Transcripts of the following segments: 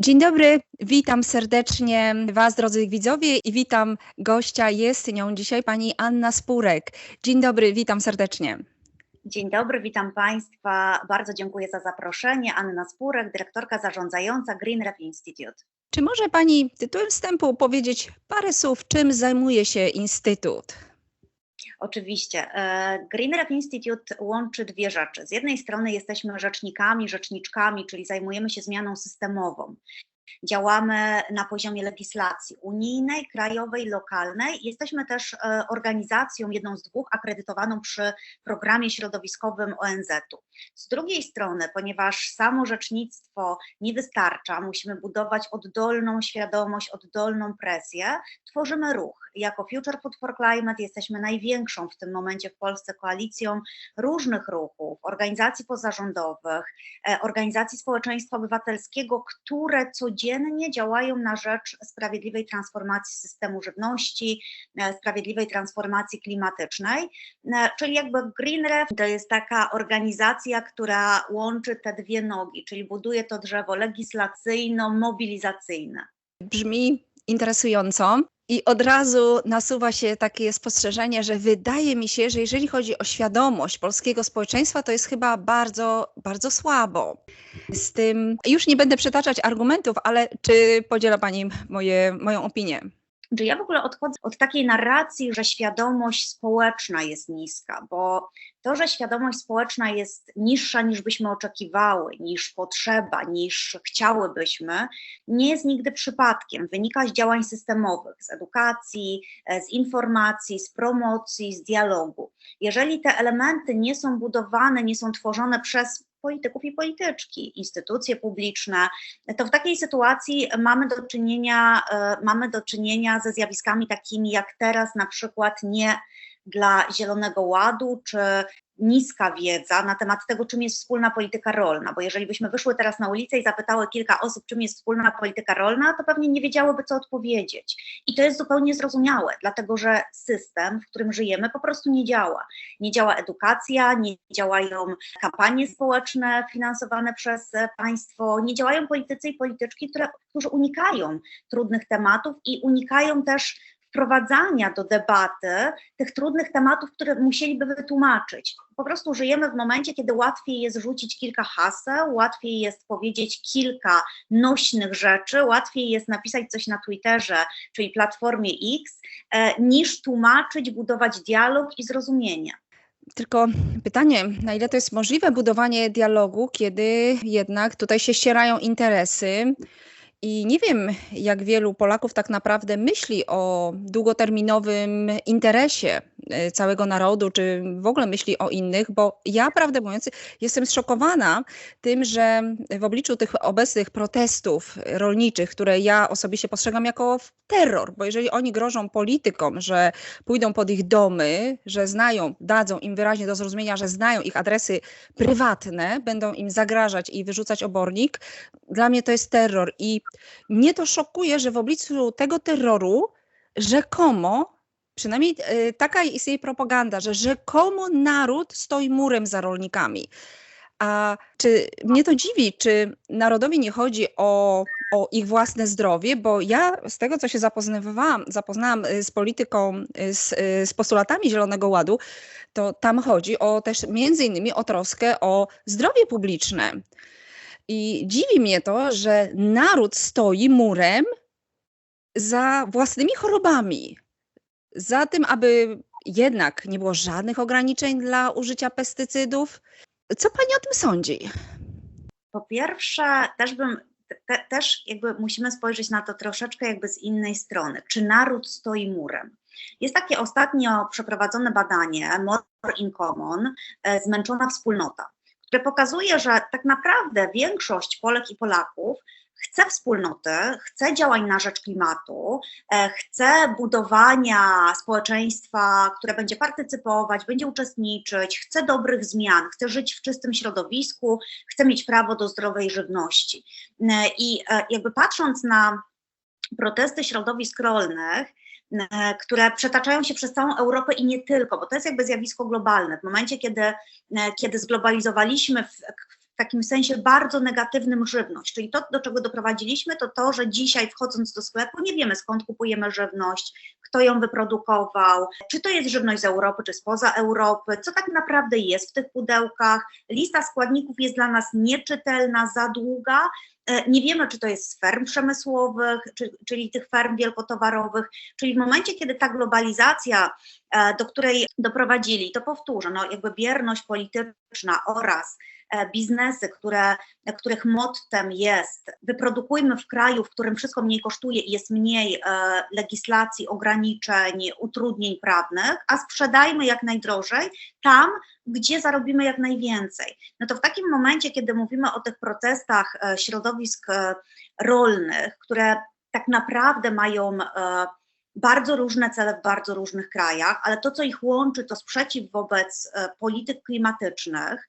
Dzień dobry, witam serdecznie Was, drodzy widzowie, i witam gościa. Jest nią dzisiaj pani Anna Spurek. Dzień dobry, witam serdecznie. Dzień dobry, witam Państwa. Bardzo dziękuję za zaproszenie. Anna Spurek, dyrektorka zarządzająca Green Ref Institute. Czy może Pani tytułem wstępu powiedzieć parę słów, czym zajmuje się Instytut? Oczywiście. E, Green Ref Institute łączy dwie rzeczy. Z jednej strony jesteśmy rzecznikami, rzeczniczkami, czyli zajmujemy się zmianą systemową. Działamy na poziomie legislacji unijnej, krajowej, lokalnej. Jesteśmy też e, organizacją, jedną z dwóch, akredytowaną przy programie środowiskowym ONZ-u. Z drugiej strony, ponieważ samo rzecznictwo nie wystarcza, musimy budować oddolną świadomość, oddolną presję, tworzymy ruch. Jako Future Food for Climate jesteśmy największą w tym momencie w Polsce koalicją różnych ruchów, organizacji pozarządowych, e, organizacji społeczeństwa obywatelskiego, które codziennie działają na rzecz sprawiedliwej transformacji systemu żywności, e, sprawiedliwej transformacji klimatycznej. E, czyli jakby GreenRef to jest taka organizacja, która łączy te dwie nogi, czyli buduje to drzewo legislacyjno-mobilizacyjne. Brzmi interesująco. I od razu nasuwa się takie spostrzeżenie, że wydaje mi się, że jeżeli chodzi o świadomość polskiego społeczeństwa, to jest chyba bardzo, bardzo słabo. Z tym już nie będę przytaczać argumentów, ale czy podziela Pani moje, moją opinię? Że ja w ogóle odchodzę od takiej narracji, że świadomość społeczna jest niska, bo to, że świadomość społeczna jest niższa niż byśmy oczekiwały, niż potrzeba, niż chciałybyśmy, nie jest nigdy przypadkiem. Wynika z działań systemowych, z edukacji, e, z informacji, z promocji, z dialogu. Jeżeli te elementy nie są budowane, nie są tworzone przez polityków i polityczki, instytucje publiczne, to w takiej sytuacji mamy do czynienia, e, mamy do czynienia ze zjawiskami takimi jak teraz na przykład nie dla Zielonego Ładu, czy niska wiedza na temat tego, czym jest wspólna polityka rolna, bo jeżeli byśmy wyszły teraz na ulicę i zapytały kilka osób, czym jest wspólna polityka rolna, to pewnie nie wiedziałyby, co odpowiedzieć. I to jest zupełnie zrozumiałe, dlatego że system, w którym żyjemy, po prostu nie działa. Nie działa edukacja, nie działają kampanie społeczne finansowane przez państwo, nie działają politycy i polityczki, które, którzy unikają trudnych tematów i unikają też wprowadzania do debaty tych trudnych tematów, które musieliby wytłumaczyć. Po prostu żyjemy w momencie, kiedy łatwiej jest rzucić kilka haseł, łatwiej jest powiedzieć kilka nośnych rzeczy, łatwiej jest napisać coś na Twitterze, czyli platformie X, e, niż tłumaczyć, budować dialog i zrozumienie. Tylko pytanie, na ile to jest możliwe budowanie dialogu, kiedy jednak tutaj się ścierają interesy, i nie wiem, jak wielu Polaków tak naprawdę myśli o długoterminowym interesie całego narodu, czy w ogóle myśli o innych, bo ja, prawdę mówiąc, jestem zszokowana tym, że w obliczu tych obecnych protestów rolniczych, które ja osobiście postrzegam jako terror, bo jeżeli oni grożą politykom, że pójdą pod ich domy, że znają, dadzą im wyraźnie do zrozumienia, że znają ich adresy prywatne, będą im zagrażać i wyrzucać obornik, dla mnie to jest terror. I mnie to szokuje, że w obliczu tego terroru rzekomo, przynajmniej e, taka istnieje propaganda, że rzekomo naród stoi murem za rolnikami. A czy mnie to dziwi, czy narodowi nie chodzi o, o ich własne zdrowie, bo ja z tego, co się zapoznawałam, zapoznałam e, z polityką, e, z, z postulatami Zielonego Ładu, to tam chodzi o też między innymi o troskę o zdrowie publiczne. I dziwi mnie to, że naród stoi murem za własnymi chorobami. Za tym, aby jednak nie było żadnych ograniczeń dla użycia pestycydów. Co pani o tym sądzi? Po pierwsze, też bym te, też jakby musimy spojrzeć na to troszeczkę jakby z innej strony. Czy naród stoi murem? Jest takie ostatnio przeprowadzone badanie More in Common, e, zmęczona wspólnota które pokazuje, że tak naprawdę większość Polek i Polaków chce wspólnoty, chce działań na rzecz klimatu, e, chce budowania społeczeństwa, które będzie partycypować, będzie uczestniczyć, chce dobrych zmian, chce żyć w czystym środowisku, chce mieć prawo do zdrowej żywności. E, I e, jakby patrząc na protesty środowisk rolnych, które przetaczają się przez całą Europę i nie tylko, bo to jest jakby zjawisko globalne. W momencie, kiedy, kiedy zglobalizowaliśmy w takim sensie bardzo negatywnym żywność. Czyli to, do czego doprowadziliśmy, to to, że dzisiaj wchodząc do sklepu nie wiemy skąd kupujemy żywność, kto ją wyprodukował, czy to jest żywność z Europy, czy spoza Europy, co tak naprawdę jest w tych pudełkach. Lista składników jest dla nas nieczytelna, za długa. E, nie wiemy, czy to jest z ferm przemysłowych, czy, czyli tych ferm wielkotowarowych, czyli w momencie, kiedy ta globalizacja, e, do której doprowadzili, to powtórzę, no jakby bierność polityczna oraz biznesy, które, których mottem jest wyprodukujmy w kraju, w którym wszystko mniej kosztuje i jest mniej e, legislacji, ograniczeń, utrudnień prawnych, a sprzedajmy jak najdrożej tam, gdzie zarobimy jak najwięcej. No to w takim momencie, kiedy mówimy o tych protestach e, środowisk rolnych, które tak naprawdę mają bardzo różne cele w bardzo różnych krajach, ale to, co ich łączy, to sprzeciw wobec e, polityk klimatycznych,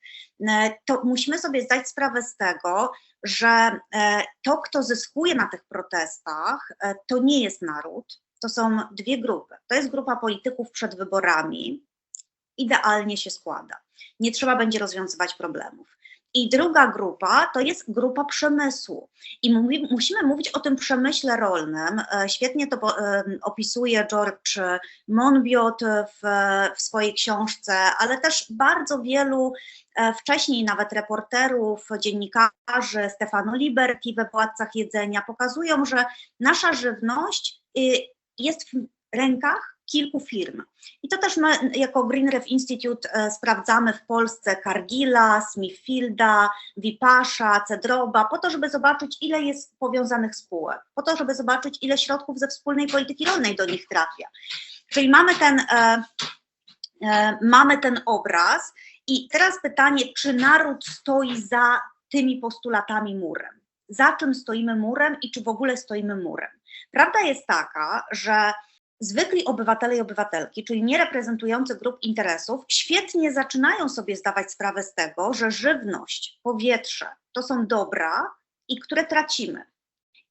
e, to musimy sobie zdać sprawę z tego, że e, to, kto zyskuje na tych protestach, to nie jest naród, to są dwie grupy. To jest grupa polityków przed wyborami, idealnie się składa. Nie trzeba będzie rozwiązywać problemów. I druga grupa to jest grupa przemysłu. I mówi, musimy mówić o tym przemyśle rolnym. E, świetnie to opisuje George Monbiot w, w swojej książce, ale też bardzo wielu e, wcześniej nawet reporterów, dziennikarzy, Stefano Liberti we Władcach Jedzenia pokazują, że nasza żywność y, jest w rękach kilku firm. I to też my jako Green Ref Institute e, sprawdzamy w Polsce Cargilla, Smithfielda, Vipasha, Cedroba, po to, żeby zobaczyć, ile jest powiązanych spółek, po to, żeby zobaczyć, ile środków ze wspólnej polityki rolnej do nich trafia. Czyli mamy ten, e, e, mamy ten obraz i teraz pytanie, czy naród stoi za tymi postulatami murem? Za czym stoimy murem i czy w ogóle stoimy murem? Prawda jest taka, że zwykli obywatele i obywatelki, czyli nie reprezentujący grup interesów, świetnie zaczynają sobie zdawać sprawę z tego, że żywność, powietrze to są dobra i które tracimy.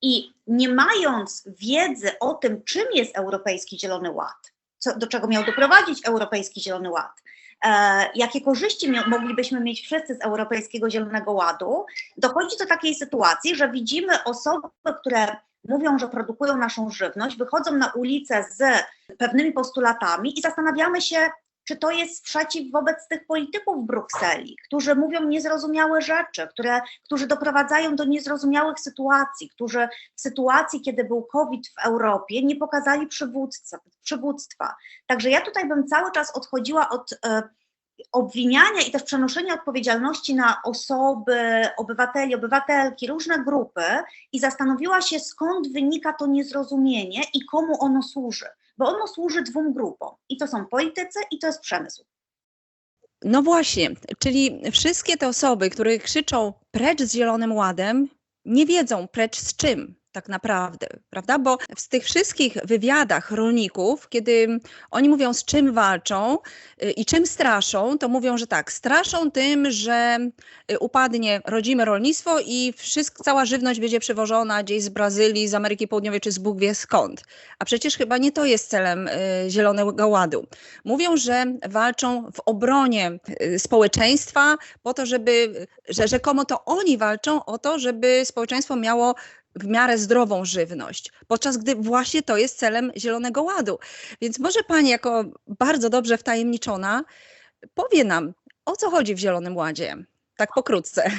I nie mając wiedzy o tym, czym jest Europejski Zielony Ład, co, do czego miał doprowadzić Europejski Zielony Ład, e, jakie korzyści moglibyśmy mieć wszyscy z Europejskiego Zielonego Ładu, dochodzi do takiej sytuacji, że widzimy osoby, które mówią, że produkują naszą żywność, wychodzą na ulicę z pewnymi postulatami i zastanawiamy się, czy to jest sprzeciw wobec tych polityków w Brukseli, którzy mówią niezrozumiałe rzeczy, które, którzy doprowadzają do niezrozumiałych sytuacji, którzy w sytuacji, kiedy był COVID w Europie, nie pokazali przywództwa. Także ja tutaj bym cały czas odchodziła od. E, obwiniania i też przenoszenia odpowiedzialności na osoby, obywateli, obywatelki, różne grupy i zastanowiła się, skąd wynika to niezrozumienie i komu ono służy. Bo ono służy dwóm grupom i to są politycy i to jest przemysł. No właśnie, czyli wszystkie te osoby, które krzyczą precz z Zielonym Ładem, nie wiedzą precz z czym tak naprawdę, prawda? Bo w tych wszystkich wywiadach rolników, kiedy oni mówią, z czym walczą y, i czym straszą, to mówią, że tak, straszą tym, że y, upadnie rodzime rolnictwo i wszystko, cała żywność będzie przewożona gdzieś z Brazylii, z Ameryki Południowej czy z Bóg wie skąd. A przecież chyba nie to jest celem y, Zielonego Ładu. Mówią, że walczą w obronie społeczeństwa po to, żeby, że rzekomo to oni walczą o to, żeby społeczeństwo miało w miarę zdrową żywność, podczas gdy właśnie to jest celem Zielonego Ładu. Więc może Pani, jako bardzo dobrze wtajemniczona, powie nam, o co chodzi w Zielonym Ładzie, tak pokrótce.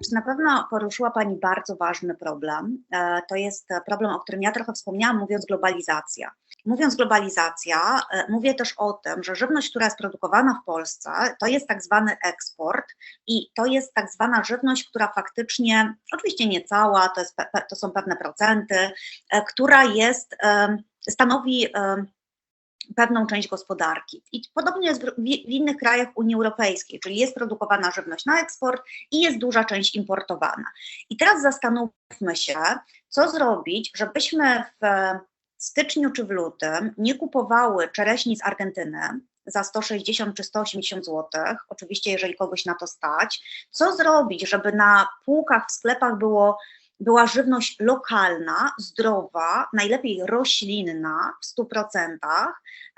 Znaczy, na pewno poruszyła Pani bardzo ważny problem. E, to jest problem, o którym ja trochę wspomniałam, mówiąc globalizacja. Mówiąc globalizacja, e, mówię też o tym, że żywność, która jest produkowana w Polsce, to jest tak zwany eksport i to jest tak zwana żywność, która faktycznie, oczywiście nie cała, to, jest, to są pewne procenty, e, która jest, stanowi pewną część gospodarki. I podobnie jest w, innych krajach Unii Europejskiej, czyli jest produkowana żywność na eksport i jest duża część importowana. I teraz zastanówmy się, co zrobić, żebyśmy w styczniu czy w lutym nie kupowały czereśni z Argentyny za 160 czy 180 zł, oczywiście jeżeli kogoś na to stać, co zrobić, żeby na półkach w sklepach było była żywność lokalna, zdrowa, najlepiej roślinna w 100%,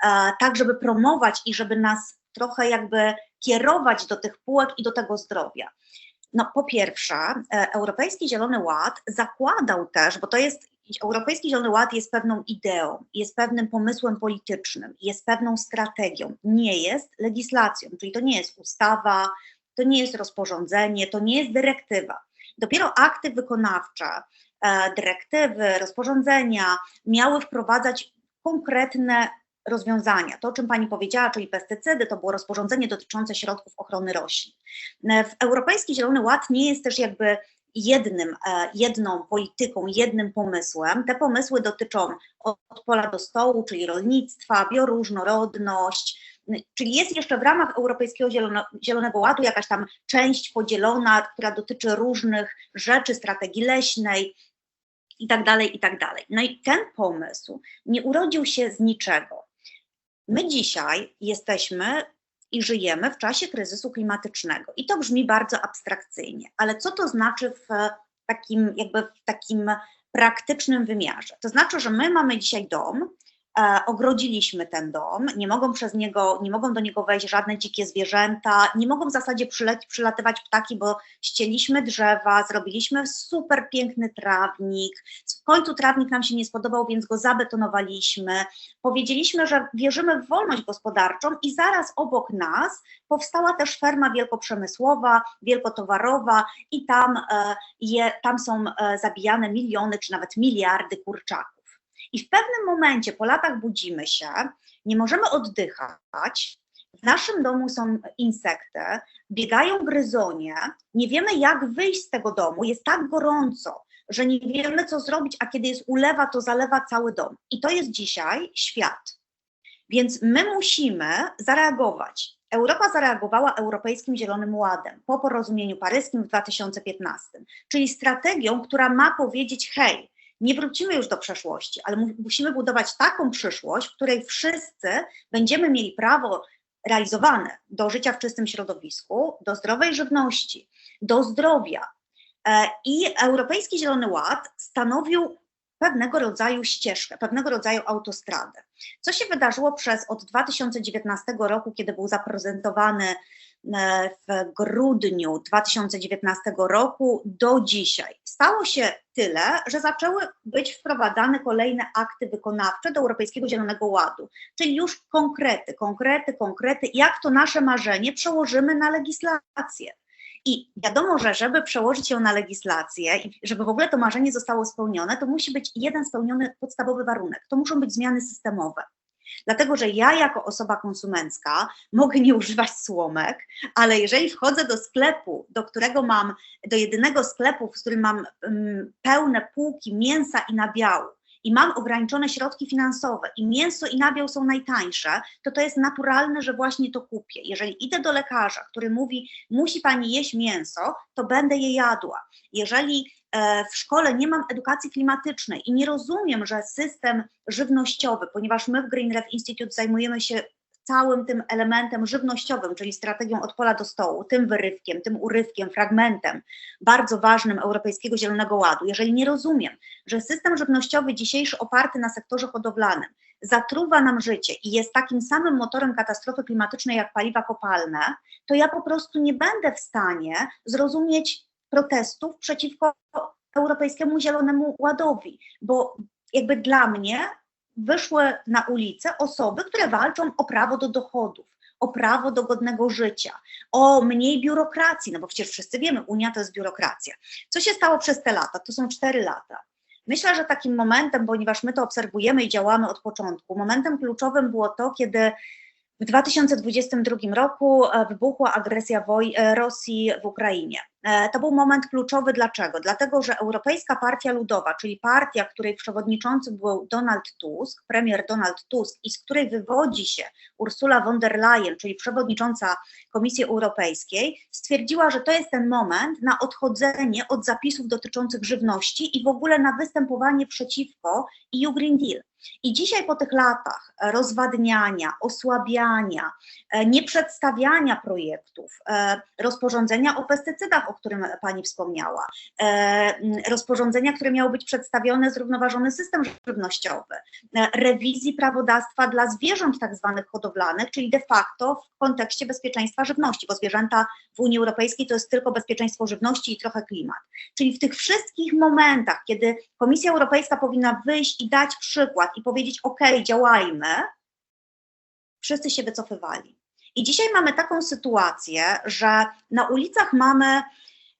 e, tak żeby promować i żeby nas trochę jakby kierować do tych półek i do tego zdrowia. No, po pierwsze, e, Europejski Zielony Ład zakładał też, bo to jest Europejski Zielony Ład jest pewną ideą, jest pewnym pomysłem politycznym, jest pewną strategią, nie jest legislacją, czyli to nie jest ustawa, to nie jest rozporządzenie, to nie jest dyrektywa. Dopiero akty wykonawcze, e, dyrektywy, rozporządzenia miały wprowadzać konkretne rozwiązania. To, o czym Pani powiedziała, czyli pestycydy, to było rozporządzenie dotyczące środków ochrony roślin. E, w Europejski Zielony Ład nie jest też jakby jednym, e, jedną polityką, jednym pomysłem. Te pomysły dotyczą od pola do stołu, czyli rolnictwa, bioróżnorodność, czyli jest jeszcze w ramach Europejskiego Zielono, Zielonego Ładu jakaś tam część podzielona, która dotyczy różnych rzeczy, strategii leśnej, i tak tak. No i ten pomysł nie urodził się z niczego. My dzisiaj jesteśmy i żyjemy w czasie kryzysu klimatycznego. I to brzmi bardzo abstrakcyjnie, ale co to znaczy w takim, jakby w takim praktycznym wymiarze? To znaczy, że my mamy dzisiaj dom, ogrodziliśmy ten dom, nie mogą przez niego, nie mogą do niego wejść żadne dzikie zwierzęta, nie mogą w zasadzie przyleć, przylatywać ptaki, bo ścieliśmy drzewa, zrobiliśmy super piękny trawnik. W końcu trawnik nam się nie spodobał, więc go zabetonowaliśmy. Powiedzieliśmy, że wierzymy w wolność gospodarczą i zaraz obok nas powstała też ferma wielkoprzemysłowa, wielkotowarowa i tam, e, je, tam są e, zabijane miliony czy nawet miliardy kurczaków. I w pewnym momencie po latach budzimy się, nie możemy oddychać, w naszym domu są insekty, biegają gryzonie, nie wiemy jak wyjść z tego domu, jest tak gorąco, że nie wiemy co zrobić, a kiedy jest ulewa, to zalewa cały dom. I to jest dzisiaj świat. Więc my musimy zareagować. Europa zareagowała Europejskim Zielonym Ładem po porozumieniu paryskim w 2015, czyli strategią, która ma powiedzieć: hej, nie wrócimy już do przeszłości, ale musimy budować taką przyszłość, w której wszyscy będziemy mieli prawo realizowane do życia w czystym środowisku, do zdrowej żywności, do zdrowia. E, I Europejski Zielony Ład stanowił pewnego rodzaju ścieżkę, pewnego rodzaju autostradę. Co się wydarzyło przez od 2019 roku, kiedy był zaprezentowany E, w grudniu 2019 roku do dzisiaj. Stało się tyle, że zaczęły być wprowadzane kolejne akty wykonawcze do Europejskiego Zielonego Ładu, czyli już konkrety, konkrety, konkrety, jak to nasze marzenie przełożymy na legislację. I wiadomo, że żeby przełożyć ją na legislację i żeby w ogóle to marzenie zostało spełnione, to musi być jeden spełniony podstawowy warunek. To muszą być zmiany systemowe. Dlatego, że ja jako osoba konsumencka mogę nie używać słomek, ale jeżeli wchodzę do sklepu, do którego mam, do jedynego sklepu, w którym mam um, pełne półki mięsa i nabiału, i mam ograniczone środki finansowe i mięso i nabiał są najtańsze, to to jest naturalne, że właśnie to kupię. Jeżeli idę do lekarza, który mówi, musi pani jeść mięso, to będę je jadła. Jeżeli E, w szkole nie mam edukacji klimatycznej i nie rozumiem, że system żywnościowy, ponieważ my w Green Ref Institute zajmujemy się całym tym elementem żywnościowym, czyli strategią od pola do stołu, tym wyrywkiem, tym urywkiem, fragmentem bardzo ważnym Europejskiego Zielonego Ładu. Jeżeli nie rozumiem, że system żywnościowy dzisiejszy oparty na sektorze hodowlanym zatruwa nam życie i jest takim samym motorem katastrofy klimatycznej jak paliwa kopalne, to ja po prostu nie będę w stanie zrozumieć protestów przeciwko Europejskiemu Zielonemu Ładowi, bo jakby dla mnie wyszły na ulicę osoby, które walczą o prawo do dochodów, o prawo do godnego życia, o mniej biurokracji, no bo przecież wszyscy wiemy, Unia to jest biurokracja. Co się stało przez te lata? To są cztery lata. Myślę, że takim momentem, ponieważ my to obserwujemy i działamy od początku, momentem kluczowym było to, kiedy w 2022 roku e, wybuchła agresja e, Rosji w Ukrainie. E, to był moment kluczowy. Dlaczego? Dlatego, że Europejska Partia Ludowa, czyli partia, której przewodniczący był Donald Tusk, premier Donald Tusk i z której wywodzi się Ursula von der Leyen, czyli przewodnicząca Komisji Europejskiej, stwierdziła, że to jest ten moment na odchodzenie od zapisów dotyczących żywności i w ogóle na występowanie przeciwko EU Green Deal. I dzisiaj po tych latach rozwadniania, osłabiania, e, nieprzedstawiania projektów, e, rozporządzenia o pestycydach, o którym Pani wspomniała, e, rozporządzenia, które miało być przedstawione zrównoważony system żywnościowy, e, rewizji prawodawstwa dla zwierząt tak zwanych hodowlanych, czyli de facto w kontekście bezpieczeństwa żywności, bo zwierzęta w Unii Europejskiej to jest tylko bezpieczeństwo żywności i trochę klimat. Czyli w tych wszystkich momentach, kiedy Komisja Europejska powinna wyjść i dać przykład i powiedzieć: OK, działajmy, wszyscy się wycofywali. I dzisiaj mamy taką sytuację, że na ulicach mamy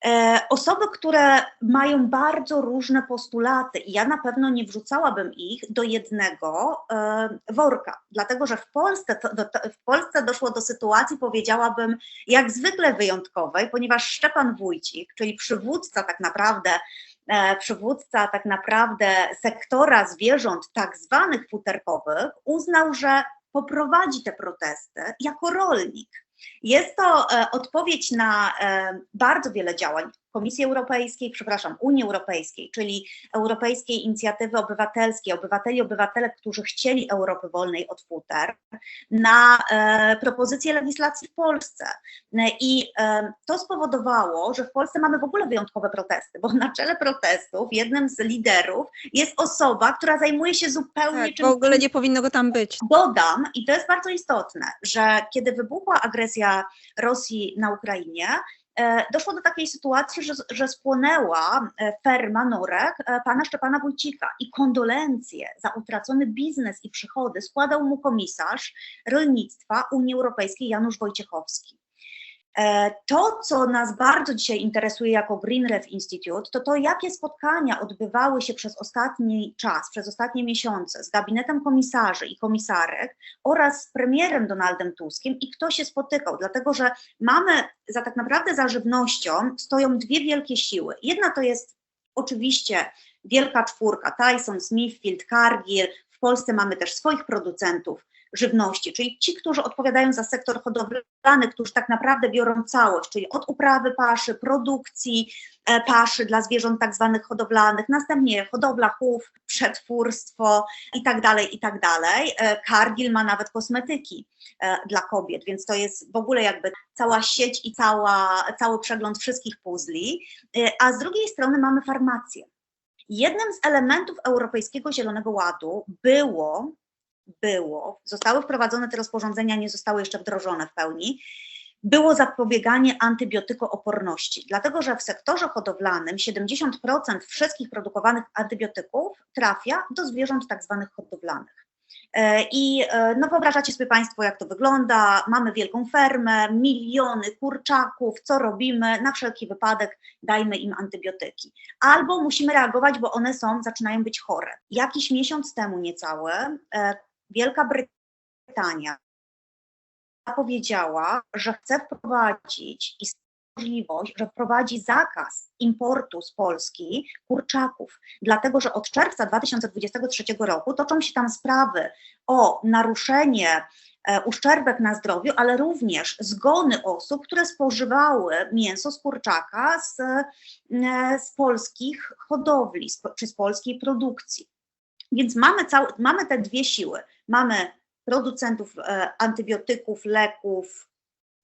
e, osoby, które mają bardzo różne postulaty, i ja na pewno nie wrzucałabym ich do jednego e, worka, dlatego że w Polsce, w Polsce doszło do sytuacji, powiedziałabym, jak zwykle wyjątkowej, ponieważ Szczepan Wójcik, czyli przywódca tak naprawdę e, przywódca tak naprawdę sektora zwierząt tak zwanych futerkowych uznał, że poprowadzi te protesty jako rolnik. Jest to e, odpowiedź na e, bardzo wiele działań Komisji Europejskiej, przepraszam, Unii Europejskiej, czyli Europejskiej Inicjatywy Obywatelskiej, obywateli, obywatelek, którzy chcieli Europy wolnej od futer, na e, propozycje legislacji w Polsce. I e, to spowodowało, że w Polsce mamy w ogóle wyjątkowe protesty, bo na czele protestów jednym z liderów jest osoba, która zajmuje się zupełnie Tak, czymś w ogóle nie powinno go tam być. Dodam, i to jest bardzo istotne, że kiedy wybuchła agresja Rosji na Ukrainie, doszło do takiej sytuacji, że, że spłonęła e, ferma Norek e, pana Szczepana Wójcika i kondolencje za utracony biznes i przychody składał mu komisarz rolnictwa Unii Europejskiej Janusz Wojciechowski. E, To, co nas bardzo dzisiaj interesuje jako Green Institute, to to, jakie spotkania odbywały się przez ostatni czas, przez ostatnie miesiące z gabinetem komisarzy i komisarek oraz z premierem Donaldem Tuskiem i kto się spotykał, dlatego że mamy za tak naprawdę za żywnością stoją dwie wielkie siły. Jedna to jest oczywiście wielka czwórka, Tyson, Smithfield, Cargill, w Polsce mamy też swoich producentów, żywności, czyli ci, którzy odpowiadają za sektor hodowlany, którzy tak naprawdę biorą całość, czyli od uprawy paszy, produkcji e, paszy dla zwierząt tak zwanych hodowlanych, następnie hodowla chów, przetwórstwo i tak dalej, i tak dalej. E, Cargill ma nawet kosmetyki e, dla kobiet, więc to jest w ogóle jakby cała sieć i cała, cały przegląd wszystkich puzli, E, a z drugiej strony mamy farmację. Jednym z elementów Europejskiego Zielonego Ładu było było, zostały wprowadzone te rozporządzenia, nie zostały jeszcze wdrożone w pełni, było zapobieganie antybiotykooporności, dlatego że w sektorze hodowlanym 70% wszystkich produkowanych antybiotyków trafia do zwierząt tak zwanych hodowlanych. E, I e, no wyobrażacie sobie Państwo, jak to wygląda. Mamy wielką fermę, miliony kurczaków, co robimy? Na wszelki wypadek dajmy im antybiotyki. Albo musimy reagować, bo one są, zaczynają być chore. Jakiś miesiąc temu niecały e, Wielka Brytania powiedziała, że chce wprowadzić możliwość, że wprowadzi zakaz importu z Polski kurczaków, dlatego że od czerwca 2023 roku toczą się tam sprawy o naruszenie e, uszczerbek na zdrowiu, ale również zgony osób, które spożywały mięso z kurczaka z, e, z polskich hodowli z, czy z polskiej produkcji. Więc mamy, mamy te dwie siły. Mamy producentów e, antybiotyków, leków,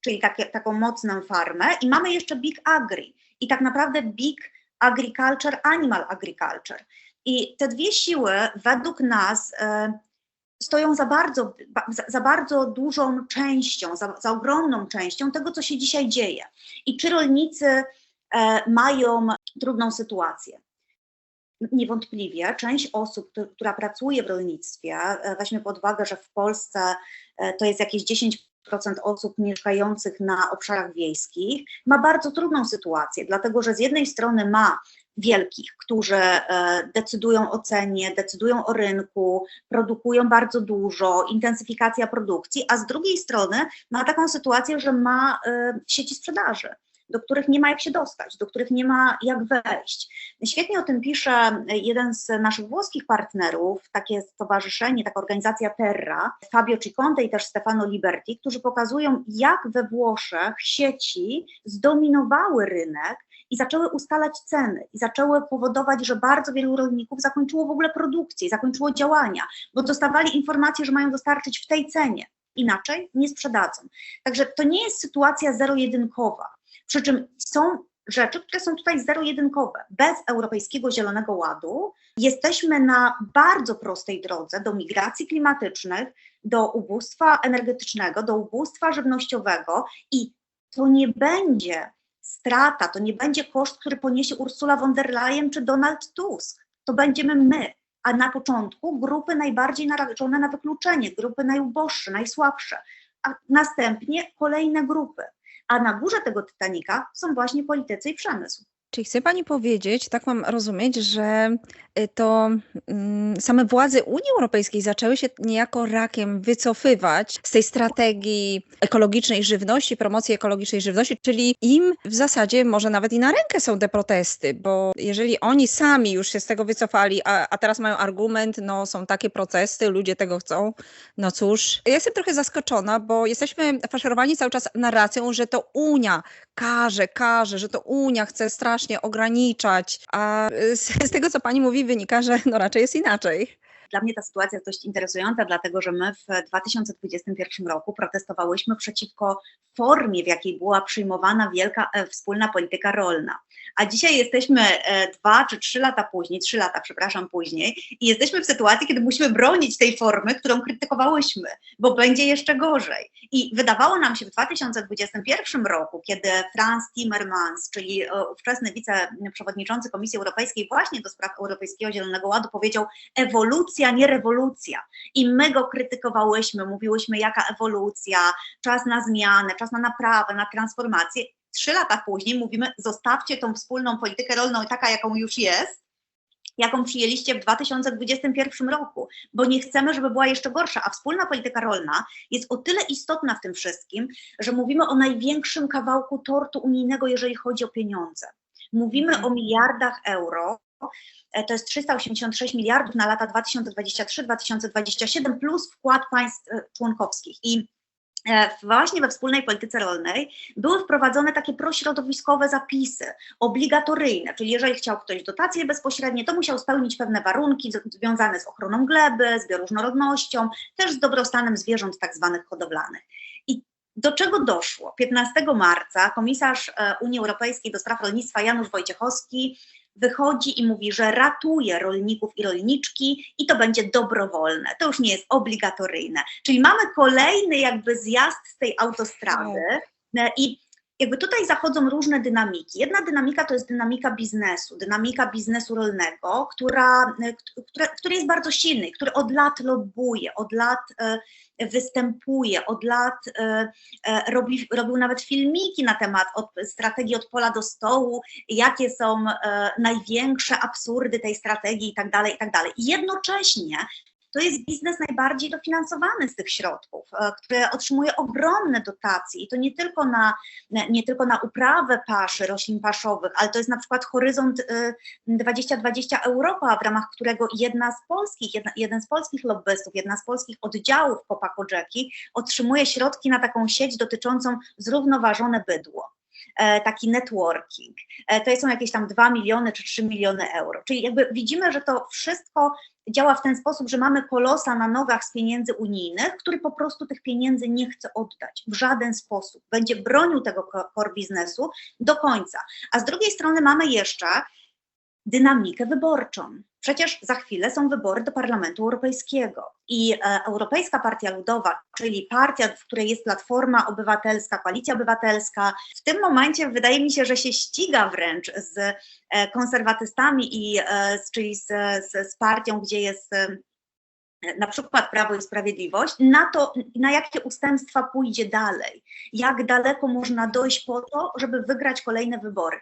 czyli takie, taką mocną farmę, i mamy jeszcze Big Agri. I tak naprawdę Big Agriculture, Animal Agriculture. I te dwie siły według nas e, stoją za bardzo, ba, za, za bardzo dużą częścią, za, za ogromną częścią tego, co się dzisiaj dzieje. I czy rolnicy e, mają trudną sytuację? Niewątpliwie część osób, któ- która pracuje w rolnictwie, e, weźmy pod uwagę, że w Polsce e, to jest jakieś 10% osób mieszkających na obszarach wiejskich, ma bardzo trudną sytuację, dlatego że z jednej strony ma wielkich, którzy e, decydują o cenie, decydują o rynku, produkują bardzo dużo, intensyfikacja produkcji, a z drugiej strony ma taką sytuację, że ma sieci sprzedaży do których nie ma jak się dostać, do których nie ma jak wejść. Świetnie o tym pisze jeden z naszych włoskich partnerów, takie stowarzyszenie, taka organizacja Terra, Fabio Ciconte i też Stefano Liberti, którzy pokazują, jak we Włoszech sieci zdominowały rynek i zaczęły ustalać ceny i zaczęły powodować, że bardzo wielu rolników zakończyło w ogóle produkcję, zakończyło działania, bo dostawali informację, że mają dostarczyć w tej cenie. Inaczej nie sprzedadzą. Także to nie jest sytuacja zero-jedynkowa. Przy czym są rzeczy, które są tutaj zero-jedynkowe. Bez Europejskiego Zielonego Ładu jesteśmy na bardzo prostej drodze do migracji klimatycznych, do ubóstwa energetycznego, do ubóstwa żywnościowego i to nie będzie strata, to nie będzie koszt, który poniesie Ursula von der Leyen czy Donald Tusk. To będziemy my, a na początku grupy najbardziej narażone na wykluczenie, grupy najuboższe, najsłabsze, a następnie kolejne grupy. A na górze tego Titanika są właśnie politycy i przemysł. Czyli chce Pani powiedzieć, tak mam rozumieć, że y, to mm, same władze Unii Europejskiej zaczęły się niejako rakiem wycofywać z tej strategii ekologicznej żywności, promocji ekologicznej żywności, czyli im w zasadzie może nawet i na rękę są te protesty, bo jeżeli oni sami już się z tego wycofali, a, a teraz mają argument, no są takie protesty, ludzie tego chcą, no cóż. Ja jestem trochę zaskoczona, bo jesteśmy faszerowani cały czas narracją, że to Unia każe, każe, że to Unia chce strasznie ograniczać, a z, z tego, co pani mówi, wynika, że no raczej jest inaczej. Dla mnie ta sytuacja jest dość interesująca, dlatego że my w 2021 roku protestowałyśmy przeciwko formie, w jakiej była przyjmowana wielka e, wspólna polityka rolna. A dzisiaj jesteśmy e, dwa czy trzy lata później, trzy lata, przepraszam, później, i jesteśmy w sytuacji, kiedy musimy bronić tej formy, którą krytykowałyśmy, bo będzie jeszcze gorzej. I wydawało nam się w 2021 roku, kiedy Franz Timmermans, czyli e, ówczesny wiceprzewodniczący Komisji Europejskiej właśnie do spraw Europejskiego Zielonego Ładu, powiedział ewolucja, nie rewolucja. I my go krytykowałyśmy, mówiłyśmy, jaka ewolucja, czas na zmianę, czas na naprawę, na transformację trzy lata później mówimy, zostawcie tą wspólną politykę rolną taka, jaką już jest, jaką przyjęliście w 2021 roku, bo nie chcemy, żeby była jeszcze gorsza. A wspólna polityka rolna jest o tyle istotna w tym wszystkim, że mówimy o największym kawałku tortu unijnego, jeżeli chodzi o pieniądze. Mówimy mhm. o miliardach euro. E, to jest 386 miliardów na lata 2023-2027 plus wkład państw e, członkowskich. I właśnie we wspólnej polityce rolnej były wprowadzone takie prośrodowiskowe zapisy, obligatoryjne, czyli jeżeli chciał ktoś dotacje bezpośrednie, to musiał spełnić pewne warunki związane z ochroną gleby, z bioróżnorodnością, też z dobrostanem zwierząt tak zwanych hodowlanych. I do czego doszło? 15 marca komisarz e, Unii Europejskiej do spraw rolnictwa Janusz Wojciechowski wychodzi i mówi, że ratuje rolników i rolniczki i to będzie dobrowolne, to już nie jest obligatoryjne. Czyli mamy kolejny jakby zjazd z tej autostrady. E, i jakby tutaj zachodzą różne dynamiki. Jedna dynamika to jest dynamika biznesu, dynamika biznesu rolnego, która, e, która, który jest bardzo silny, który od lat lobbuje, od lat e, występuje, od lat robi, robił nawet filmiki na temat od, strategii od pola do stołu, jakie są największe absurdy tej strategii i tak dalej, i tak jednocześnie to jest biznes najbardziej dofinansowany z tych środków, e, który otrzymuje ogromne dotacje i to nie tylko na, nie tylko na uprawę paszy, roślin paszowych, ale to jest na przykład Horyzont 2020 e, Europa, w ramach którego jedna z polskich, jedna, jeden z polskich lobbystów, jedna z polskich oddziałów Popaco Jackie otrzymuje środki na taką sieć dotyczącą zrównoważone bydło. E, taki networking. E, to są jakieś tam 2 miliony czy 3 miliony euro. Czyli jakby widzimy, że to wszystko działa w ten sposób, że mamy kolosa na nogach z pieniędzy unijnych, który po prostu tych pieniędzy nie chce oddać w żaden sposób. Będzie bronił tego core biznesu do końca. A z drugiej strony mamy jeszcze dynamikę wyborczą. Przecież za chwilę są wybory do Parlamentu Europejskiego i e, Europejska Partia Ludowa, czyli partia, w której jest Platforma Obywatelska, Koalicja Obywatelska, w tym momencie wydaje mi się, że się ściga wręcz z e, konserwatystami, i, e, czyli z, z, z partią, gdzie jest na przykład Prawo i Sprawiedliwość, na to, na jakie ustępstwa pójdzie dalej, jak daleko można dojść po to, żeby wygrać kolejne wybory.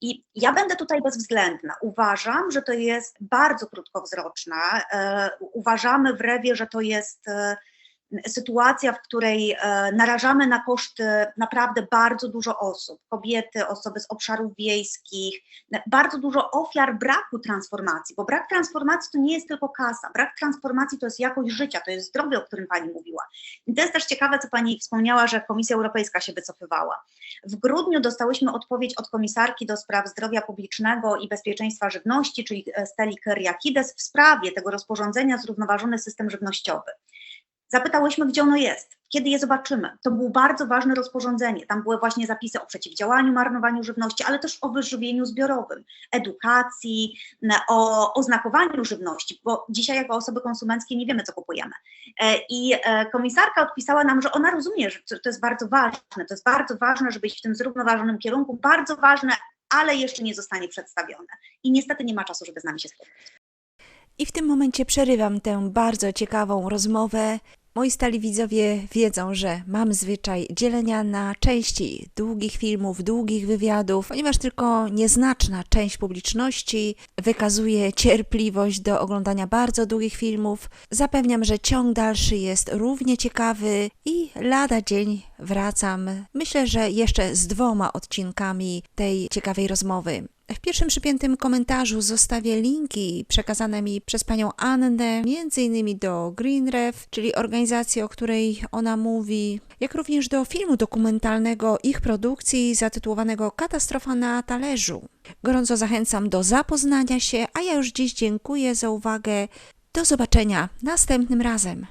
I ja będę tutaj bezwzględna. Uważam, że to jest bardzo krótkowzroczne. E, uważamy w Rewie, że to jest e, sytuacja, w której e, narażamy na koszty naprawdę bardzo dużo osób, kobiety, osoby z obszarów wiejskich, bardzo dużo ofiar braku transformacji, bo brak transformacji to nie jest tylko kasa, brak transformacji to jest jakość życia, to jest zdrowie, o którym Pani mówiła. I to jest też ciekawe, co Pani wspomniała, że Komisja Europejska się wycofywała. W grudniu dostałyśmy odpowiedź od komisarki do spraw zdrowia publicznego i bezpieczeństwa żywności, czyli e, Steli Kyriakides, w sprawie tego rozporządzenia Zrównoważony System Żywnościowy. Zapytałyśmy, gdzie ono jest, kiedy je zobaczymy. To było bardzo ważne rozporządzenie. Tam były właśnie zapisy o przeciwdziałaniu marnowaniu żywności, ale też o wyżywieniu zbiorowym, edukacji, o oznakowaniu żywności, bo dzisiaj jako osoby konsumenckie nie wiemy, co kupujemy. E, I e, komisarka odpisała nam, że ona rozumie, że to jest bardzo ważne, to jest bardzo ważne, żeby iść w tym zrównoważonym kierunku, bardzo ważne, ale jeszcze nie zostanie przedstawione. I niestety nie ma czasu, żeby z nami się spotkać. I w tym momencie przerywam tę bardzo ciekawą rozmowę. Moi stali widzowie wiedzą, że mam zwyczaj dzielenia na części długich filmów, długich wywiadów, ponieważ tylko nieznaczna część publiczności wykazuje cierpliwość do oglądania bardzo długich filmów. Zapewniam, że ciąg dalszy jest równie ciekawy i lada dzień wracam. Myślę, że jeszcze z dwoma odcinkami tej ciekawej rozmowy. W pierwszym przypiętym komentarzu zostawię linki przekazane mi przez panią Annę, innymi do Greenref, czyli organizacji, o której ona mówi, jak również do filmu dokumentalnego ich produkcji zatytułowanego Katastrofa na talerzu. Gorąco zachęcam do zapoznania się, a ja już dziś dziękuję za uwagę. Do zobaczenia następnym razem.